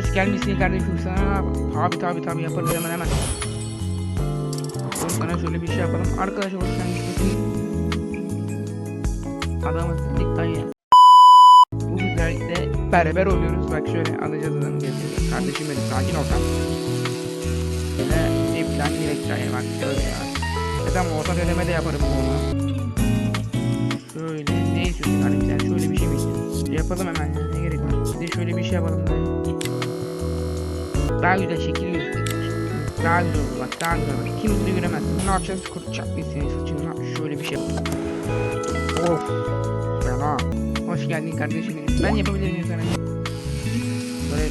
Hoş gelmişsin kardeşim sana. Tabi tabi tabi yaparız hemen hemen. Sana şöyle bir şey yapalım. Arkadaşlar hoş gelmişsin. Adamı dik dayı. Bu güzellikle beraber oluyoruz. Bak şöyle alacağız adamı getiriyoruz. Kardeşim benim sakin ol sen. Şöyle ipten direkt bak şöyle ya. E tamam orta döneme de yaparım bunu. Şöyle ne istiyorsun hani sen şöyle bir şey mi istiyorsun? Yapalım hemen ya ne gerek var? Bir de şöyle bir şey yapalım da. Daha güzel şekil göster. Daha güzel olur bak daha güzel olur. Kim bunu göremez. Ne yapacağız? Kurtacak biz senin saçını. Şöyle bir şey yapalım. Of. Fena. Hoş geldin kardeşim. Ben yapabilir miyim sana? Böyle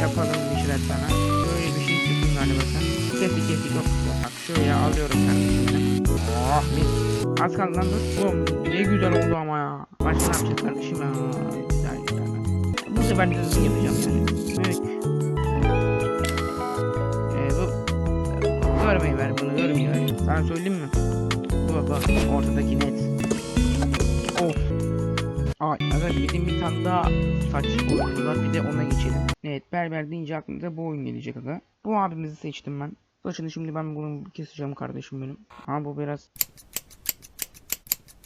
yapalım bir şeyler sana. Böyle bir şey istiyorsun galiba sen. Kesik kesik yok. Bak şöyle alıyorum kardeşim. Oh mis. Az kaldı lan dur. Oğlum ne güzel oldu ama ya. Başka ne yapacağız kardeşim ya. Güzel sefer de düzgün yapacağım yani. Evet. Ee, bu görmeyi ver bunu görmeyi ver. Sana söyleyeyim mi? Bu bak ortadaki net. Of. Ay evet bizim bir tane daha saç oyunumuz var bir de ona geçelim. Evet berber deyince aklınıza bu oyun gelecek aga. Bu abimizi seçtim ben. Saçını şimdi ben bunu keseceğim kardeşim benim. Ha bu biraz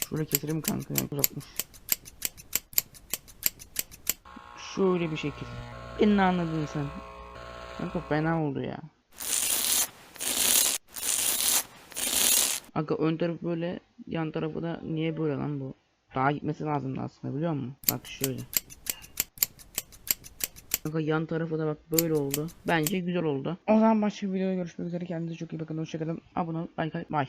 Şöyle keselim kanka ya uzakmış. Şöyle bir şekil. Beni anladın sen. Kanka fena oldu ya. Aga ön tarafı böyle yan tarafı da niye böyle lan bu? Daha gitmesi lazımdı aslında biliyor musun? Bak şöyle. Kanka yan tarafı da bak böyle oldu. Bence güzel oldu. O zaman başka bir videoda görüşmek üzere. Kendinize çok iyi bakın. Hoşçakalın. Abone ol. Like, like, bye.